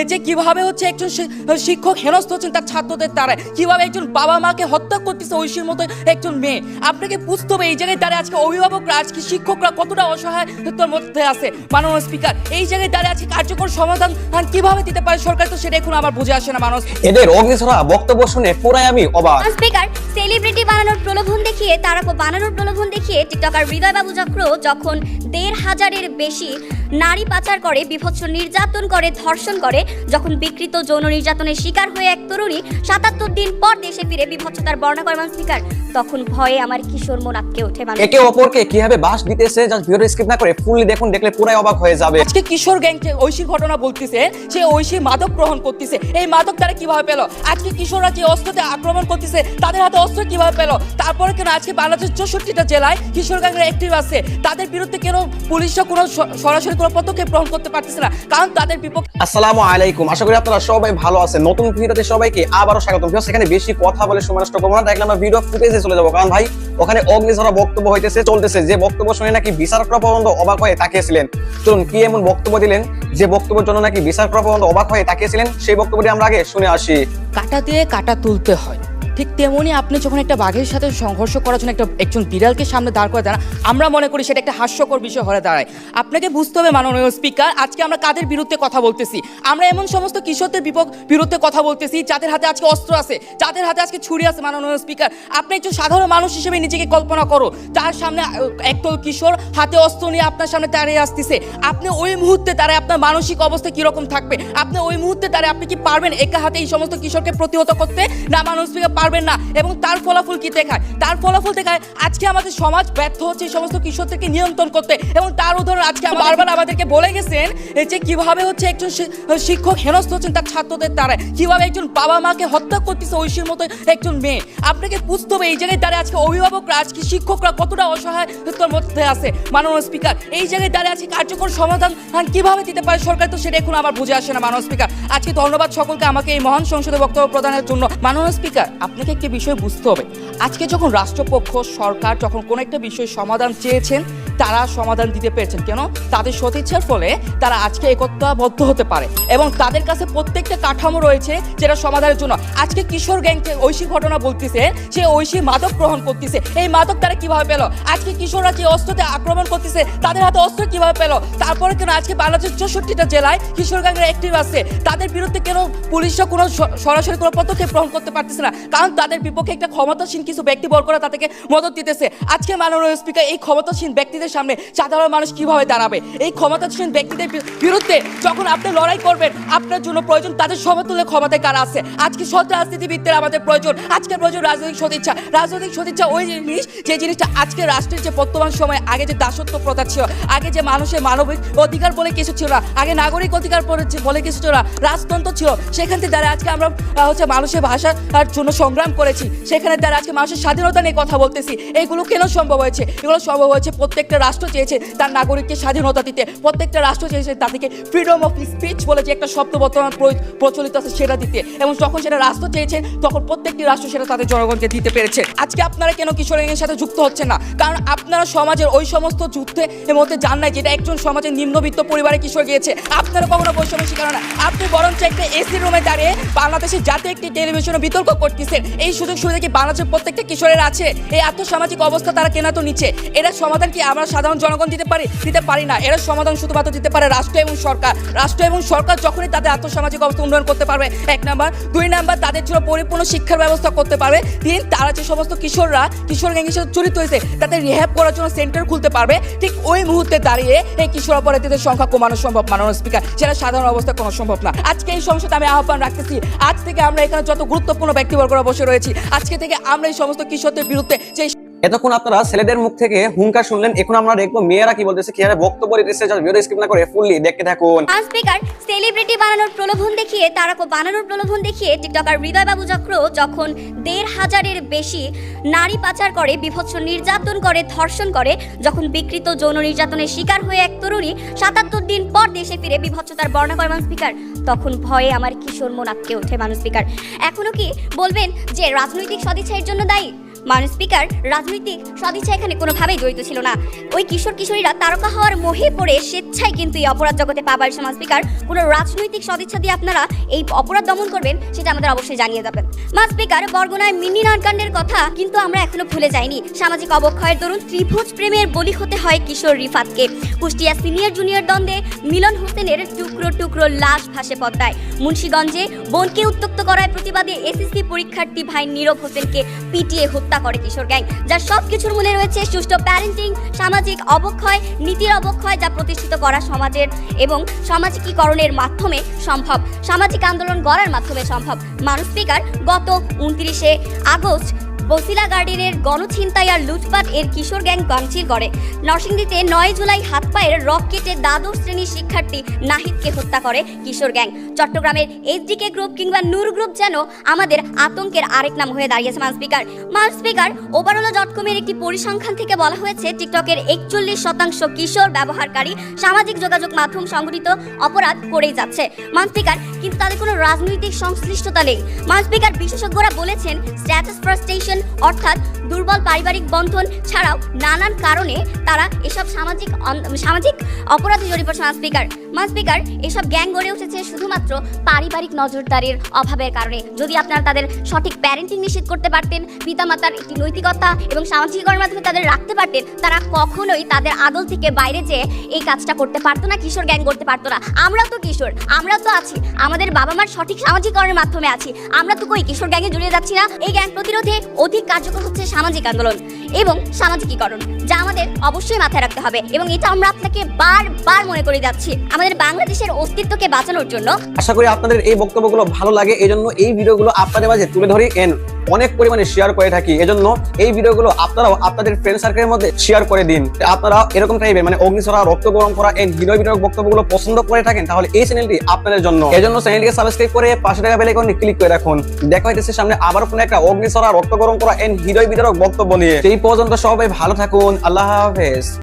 এই যে কীভাবে হচ্ছে একজন শিক্ষক হেনস্থ হচ্ছেন তার ছাত্রদের দ্বারা কীভাবে একজন বাবা মাকে হত্যা করতেছে ঐশীর মতো একজন মেয়ে? আপনাকে বুঝতে হবে এই জায়গায় দাঁড়িয়ে আজকে অভিভাবকরা আজকে শিক্ষকরা কতটা অসহায়তার মধ্যে আছে। মাননীয় স্পিকার এই জায়গায় দাঁড়িয়ে আজকে কার্যকর সমাধান কীভাবে দিতে পারে সরকার? তো সেটা এখন আমার বুঝে আসে না মানুষ। এদের অগ্নিছড়া বক্তব্য শুনে পুরাই আমি অবাক। স্পিকার সেলিব্রিটি বানানোর প্রলোভন দেখিয়ে তারা বানানোর প্রলোভন দেখিয়ে টিকটকার হৃদয় বাবু চক্র যখন দেড় হাজারের বেশি নারী পাচার করে, বিভৎস নির্যাতন করে, ধর্ষণ করে। যখন বিকৃত যৌন নির্যাতনের শিকার হয়ে এক তরুণী সাতাত্তর দিন পর দেশে ফিরে, বিভৎসতার বর্ণনা শিকার তখন ভয়ে আমার কিশোর মন আটকে ওঠে মানুষ। একে অপরকে কীভাবে বাস দিতেছে জাস্ট ভিডিও স্কিপ না করে ফুললি দেখুন দেখলে পুরাই অবাক হয়ে যাবে। আজকে কিশোর গ্যাংকে ঐশী ঘটনা বলতেছে সে ঐশী মাদক গ্রহণ করতেছে। এই মাদক তারা কীভাবে পেল? আজকে কিশোররা যে অস্ত্রতে আক্রমণ করতেছে তাদের হাতে অস্ত্র কীভাবে পেল? তারপরে কেন আজকে বাংলাদেশের চৌষট্টিটা জেলায় কিশোর গ্যাংরা অ্যাক্টিভ আছে? তাদের বিরুদ্ধে কেন পুলিশরা কোনো সরাসরি কোনো পদক্ষেপ গ্রহণ করতে পারতেছে না? কারণ তাদের বিপক্ষে আসসালামু আলাইকুম। আশা করি আপনারা সবাই ভালো আছেন। নতুন ভিডিওতে সবাইকে আবারও স্বাগত ভিউয়ার্স সেখানে বেশি কথা বলে সময় নষ্ট করব না। দেখলাম আমরা ভিডিও ফুটেজে চলে যাব। কারণ ভাই, ওখানে অগ্নিঝরা বক্তব্য হইতেছে, চলতেছে। যে বক্তব্য শুনে নাকি বিচারকরা পর্যন্ত অবাক হয়ে তাকিয়েছিলেন। চলুন, কি এমন বক্তব্য দিলেন? যে বক্তব্যের জন্য নাকি বিচারকরা পর্যন্ত অবাক হয়ে তাকিয়েছিলেন? সেই বক্তব্যটি আমরা আগে শুনে আসি। কাটা দিয়ে কাটা তুলতে হয়। ঠিক তেমনি আপনি যখন একটা বাঘের সাথে সংঘর্ষ করার জন্য একটা একজন বিড়ালকে সামনে দাঁড় করে দাঁড়ান, আমরা মনে করি সেটা একটা হাস্যকর বিষয় হয়ে দাঁড়ায়। আপনাকে বুঝতে হবে, মাননীয় স্পিকার, আজকে আমরা কাদের বিরুদ্ধে কথা বলতেছি? আমরা এমন সমস্ত কিশোরদের বিরুদ্ধে কথা বলতেছি, যাদের হাতে আজকে অস্ত্র আছে, যাদের হাতে আজকে ছুরি আছে, মাননীয় স্পিকার। আপনি একজন সাধারণ মানুষ হিসেবে নিজেকে কল্পনা করো তার সামনে একদল কিশোর হাতে অস্ত্র নিয়ে আপনার সামনে দাঁড়িয়ে আসতেছে। আপনি ওই মুহূর্তে দাঁড়ায় আপনার মানসিক অবস্থা কীরকম থাকবে? আপনি ওই মুহূর্তে দাঁড়ায় আপনি কি পারবেন একা হাতে এই সমস্ত কিশোরকে প্রতিহত করতে? না মানুষ স্পিকার পারবেন না এবং তার ফলাফল কি দেখায়? তার ফলাফল দেখায় আজকে আমাদের সমাজ ব্যর্থ হচ্ছে এই সমস্ত কিশোরদেরকে নিয়ন্ত্রণ করতে এবং তার উদাহরণ আজকে বারবার আমাদেরকে বলে গেছেন যে কীভাবে হচ্ছে একজন শিক্ষক হেনস্থ হচ্ছেন তার ছাত্রদের দ্বারা কীভাবে একজন বাবা মাকে হত্যা করতেছে ঐশীর মতো একজন মেয়ে। আপনাকে বুঝতে হবে এই জায়গায় দাঁড়িয়ে আজকে অভিভাবকরা আজকে শিক্ষকরা কতটা অসহায়তার মধ্যে আছে মাননীয় স্পিকার। এই জায়গায় দাঁড়িয়ে আজকে কার্যকর সমাধান কীভাবে দিতে পারে সরকার তো সেটা এখন আবার বুঝে আসে না মাননীয় স্পিকার। আজকে ধন্যবাদ সকলকে আমাকে এই মহান সংসদে বক্তব্য প্রদানের জন্য। মাননীয় স্পিকার আপনাকে একটি বিষয় বুঝতে হবে। আজকে যখন রাষ্ট্রপক্ষ, সরকার যখন কোনো একটা বিষয় সমাধান চেয়েছেন, তারা সমাধান দিতে পেরেছেন। কেন? তাদের সদিচ্ছার ফলে তারা আজকে একত্রাবদ্ধ হতে পারে এবং তাদের কাছে প্রত্যেকটা কাঠামো রয়েছে যেটা সমাধানের জন্য। আজকে কিশোর গ্যাংকে ঐশী ঘটনা বলতেছে, সে ঐশী মাদক গ্রহণ করতেছে। এই মাদক তারা কীভাবে পেল? আজকে কিশোররা যে অস্ত্রতে আক্রমণ করতেছে, তাদের হাতে অস্ত্র কীভাবে পেল? তারপরে কেন আজকে বাংলাদেশের চৌষট্টিটা জেলায় কিশোর গ্যাংরা অ্যাক্টিভ আছে? তাদের বিরুদ্ধে কেন পুলিশরা কোনো সরাসরি কোনো পদক্ষেপ গ্রহণ করতে পারতেছে না? কারণ তাদের বিপক্ষে একটা ক্ষমতাসীন কিছু ব্যক্তি বর্গরা তাদেরকে মদত দিতেছে। আজকে মাননীয় স্পিকার এই ক্ষমতাসীন ব্যক্তিদের সামনে সাধারণ মানুষ কীভাবে দাঁড়াবে? এই ক্ষমতাসীন ব্যক্তিদের বিরুদ্ধে যখন আপনি লড়াই করবেন, আপনার জন্য প্রয়োজন তাদের সমতুল্য ক্ষমতায় কারা আছে? আজকে সৎ রাজনীতিবিদদের আমাদের প্রয়োজন। আজকে প্রয়োজন রাজনৈতিক সদিচ্ছা। রাজনৈতিক সদিচ্ছা ওই জিনিস, যে জিনিসটা আজকে রাষ্ট্রের যে বর্তমান সময়ে আগে যে দাসত্ব প্রথা ছিল, আগে যে মানুষের মানবিক অধিকার বলে কিছু ছিল না, আগে নাগরিক অধিকার বলে কিছু ছিল না, রাজতন্ত্র ছিল। সেখান থেকে দ্বারা আজকে আমরা হচ্ছে মানুষের ভাষার জন্য সংগ্রাম করেছি, সেখানে দ্বারা আজকে মানুষের স্বাধীনতা নিয়ে কথা বলতেছি। এইগুলো কেন সম্ভব হয়েছে? এগুলো সম্ভব হয়েছে প্রত্যেকটা রাষ্ট্র চেয়েছে তার নাগরিককে স্বাধীনতা দিতে। প্রত্যেকটা রাষ্ট্র চেয়েছে তাদেরকে ফ্রিডম অফ স্পিচ বলে যে একটা শব্দ বর্তমান প্রচলিত আছে সেটা দিতে। এবং যখন সেটা রাষ্ট্র চেয়েছে, তখন প্রত্যেকটি রাষ্ট্র সেটা তাদের জনগণকে দিতে পেরেছে। আজকে আপনারা কেন কিশোরের সাথে যুক্ত হচ্ছেন না? কারণ আপনারা সমাজের ওই সমস্ত যুদ্ধে এর মধ্যে জান নাই, যেটা একজন সমাজের নিম্নবিত্ত পরিবারে কিশোর গিয়েছে। আপনারা কখনো বৈষম্য শিকার না। আপনি বরঞ্চ একটা এসি রুমে দাঁড়িয়ে বাংলাদেশের জাতীয় একটি টেলিভিশনে বিতর্ক করতেছেন। এই সুযোগ সুবিধা কি বাংলাদেশের প্রত্যেকটা কিশোরের আছে? এই আর্থসামাজিক অবস্থা তারা কেনা তো নিচ্ছে। এরা সমাধান কি আমরা সাধারণ জনগণ দিতে পারি? দিতে পারি না। এরা সমাধান শুধুমাত্র দিতে পারে রাষ্ট্র এবং সরকার। রাষ্ট্র এবং সরকার যখনই তাদের আর্থসামাজিক অবস্থা উন্নয়ন করতে পারবে, এক নাম্বার। দুই নাম্বার, তাদের জন্য পরিপূর্ণ শিক্ষার ব্যবস্থা করতে পারবে। তিন, তারা যে সমস্ত কিশোররা, কিশোর গ্যাংয়ের সাথে জড়িত হয়েছে, তাদের রিহ্যাব করার জন্য সেন্টার খুলতে পারবে। ঠিক ওই মুহূর্তে দাঁড়িয়ে এই কিশোর অপরাধীদের সংখ্যা কমানো সম্ভব, মাননীয় স্পিকার যেটা সাধারণ অবস্থায় কোনো সম্ভব না। আজকে এই সংসদে আমি আহ্বান রাখতেছি। আজ থেকে আমরা এখানে যত গুরুত্বপূর্ণ ব্যক্তিবর্গরা বসে রয়েছি। আজকে থেকে আমরা এই সমস্ত কিশোরদের বিরুদ্ধে যে এতক্ষণ আপনারা ছেলেদের মুখ থেকে হুঙ্কার শুনলেন, এখন আমরা দেখব মেয়েরা কি বলতেছে, কীভাবে বক্তব্য দিতেছে জাস্ট ভিডিও স্কিপ না করে ফুললি দেখতে থাকুন। স্পিকার সেলিব্রিটি বানানোর প্রলোভন দেখিয়ে, তারাকো বানানোর প্রলোভন দেখিয়ে টিকটকার হৃদয় বাবু চক্র যখন দেড় হাজারের বেশি নারী পাচার করে, বিভৎস নির্যাতন করে, ধর্ষণ করে, যখন বিকৃত যৌন নির্যাতনের শিকার হয়ে এক তরুণী সাতাত্তর দিন পর দেশে ফিরে বিভৎসতার বর্ণনা করে মান স্পিকার তখন ভয়ে আমার কিশোর মন আটকে ওঠে মানুষ স্পিকার এখনও কি বলবেন যে রাজনৈতিক সদিচ্ছার জন্য দায়ী? মানুষ স্পিকার, রাজনৈতিক সদিচ্ছা এখানে কোনোভাবেই জড়িত ছিল না। ওই কিশোর কিশোরীরা তারকা হওয়ার মোহে পড়ে স্বেচ্ছায় কিন্তু এই অপরাধ জগতে পা বাড়িয়েছে মানুষ স্পিকার। কোনো রাজনৈতিক সদিচ্ছা দিয়ে আপনারা এই অপরাধ দমন করবেন, সেটা আমাদের অবশ্যই জানিয়ে যাবেন মা স্পিকার, বরগুনায় মিনি নাটকাণ্ডের কথা কিন্তু আমরা এখনও ভুলে যাইনি। সামাজিক অবক্ষয়ের দরুন ত্রিভুজ প্রেমের বলি হতে হয় কিশোর রিফাতকে। কুষ্টিয়া সিনিয়র জুনিয়র দ্বন্দ্বে মিলন হোসেনের টুকরো টুকরো লাশ ভাসে পদ্মায়। মুন্সীগঞ্জে বোনকে উত্তক্ত করায় প্রতিবাদে এসএসসি পরীক্ষার্থী ভাই নীরব হোসেনকে পিটিয়ে হত্যা করে কিশোর গ্যাং, যার সব কিছুর মূলে রয়েছে সুষ্ঠু প্যারেন্টিং সামাজিক অবক্ষয়, নীতির অবক্ষয় যা প্রতিষ্ঠিত করা সমাজের এবং সামাজিকীকরণের মাধ্যমে সম্ভব। সামাজিক আন্দোলন গড়ার মাধ্যমে সম্ভব। মানুষ স্পিকার, গত উনত্রিশে আগস্ট বসিলা গার্ডেনের গণছিনতাই আর লুটপাট এর কিশোর গ্যাং ভাঙচির করে নরসিংদীতে নয় জুলাই হাত পায়ের রক কেটে দ্বাদশ শ্রেণির শিক্ষার্থী নাহিদকে হত্যা করে কিশোর গ্যাং। চট্টগ্রামের এইচডিকে গ্রুপ কিংবা নূর গ্রুপ যেন আমাদের আতঙ্কের আরেক নাম হয়ে দাঁড়িয়েছে মান স্পিকার। মান স্পিকার ওভারঅল ডট কমের একটি পরিসংখ্যান থেকে বলা হয়েছে টিকটকের একচল্লিশ শতাংশ কিশোর ব্যবহারকারী সামাজিক যোগাযোগ মাধ্যম সংগঠিত অপরাধ করেই যাচ্ছে। মান স্পিকার, কিন্তু তাদের কোনো রাজনৈতিক সংশ্লিষ্টতা নেই। মান স্পিকার বিশেষজ্ঞরা বলেছেন স্ট্যাটাস ফ্রাস্ট্রেশন অর্থাৎ দুর্বল পারিবারিক বন্ধন ছাড়াও নানান কারণে তারা এসব সামাজিক সামাজিক অপরাধে পড়ছে মান স্পিকার মান স্পিকার, এসব গ্যাং গড়ে উঠেছে শুধুমাত্র পারিবারিক নজরদারির অভাবের কারণে। যদি আপনারা তাদের সঠিক প্যারেন্টিং নিশ্চিত করতে পারতেন, পিতামাতার একটি নৈতিকতা এবং সামাজিকীকরণের মাধ্যমে তাদের রাখতে পারতেন, তারা কখনোই তাদের আদল থেকে বাইরে যেয়ে এই কাজটা করতে পারতো না, কিশোর গ্যাং করতে পারতো না। আমরাও তো কিশোর আমরাও তো আছি, আমাদের বাবা মার সঠিক সামাজিকরণের মাধ্যমে আছি। আমরা তো কই, কিশোর গ্যাংয়ে জড়িয়ে যাচ্ছি না? এই গ্যাং প্রতিরোধে অধিক কার্যকর হচ্ছে সামাজিক আন্দোলন এবং সামাজিকীকরণ, যা আমাদের অবশ্যই মাথায় রাখতে হবে এবং এটা আমরা আপনাকে বারবার মনে করে যাচ্ছি। আমাদের বাংলাদেশের অস্তিত্বকে বাঁচানোর জন্য। আশা করি আপনাদের এই বক্তব্যগুলো ভালো লাগে এই জন্য এই ভিডিওগুলো আপনাদের মাঝে তুলে ধরি। এন অনেক পরিমাণে শেয়ার করে থাকি, এজন্য এই ভিডিওগুলো আপনারাও আপনাদের ফ্রেন্ড সার্কেলের মধ্যে শেয়ার করে দিন। আপনারা এরকম টাইপের মানে অগ্নিছড়া রক্ত গরম করা এন ভিডিও ভিডিও বক্তব্যগুলো পছন্দ করে থাকেন, তাহলে এই চ্যানেলটি আপনাদের জন্য। এজন্য চ্যানেলটিকে সাবস্ক্রাইব করে পাশে টাকা বেল আইকনে ক্লিক করে রাখুন। দেখা হইতেছে সামনে আবার কোনো একটা অগ্নিছড়া রক্ত গরম করা এন হৃদয় বিতরক বক্তব্য নিয়ে। সেই পর্যন্ত সবাই ভালো থাকুন। আল্লাহ হাফেজ।